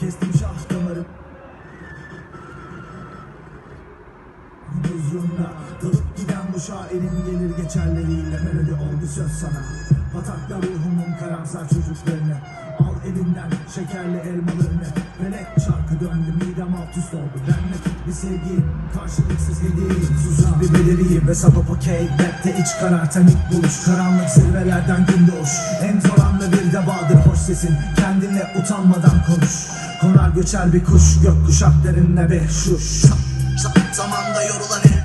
Kestim şah damarım Huzurunda dalıp giden bu şairin gelir geçerleriyle melodi oldu söz sana. Patakla ruhumun karamsar çocuklarını Al elimden şekerli elmalarını. Melek çarkı döndü midem alt üst oldu. Benle bir sevgi karşılıksız hediye Susuz bir bedeliyim ve sabah okey. Rapte iç karartan ilk buluş. Karanlık zirvelerden gün doğuş. En zor anda bir de hoş sesin Kendine utanmadan konuş. Konar göçer bir kuş Gök kuşaklarınla be şu Zamanda yorulan el.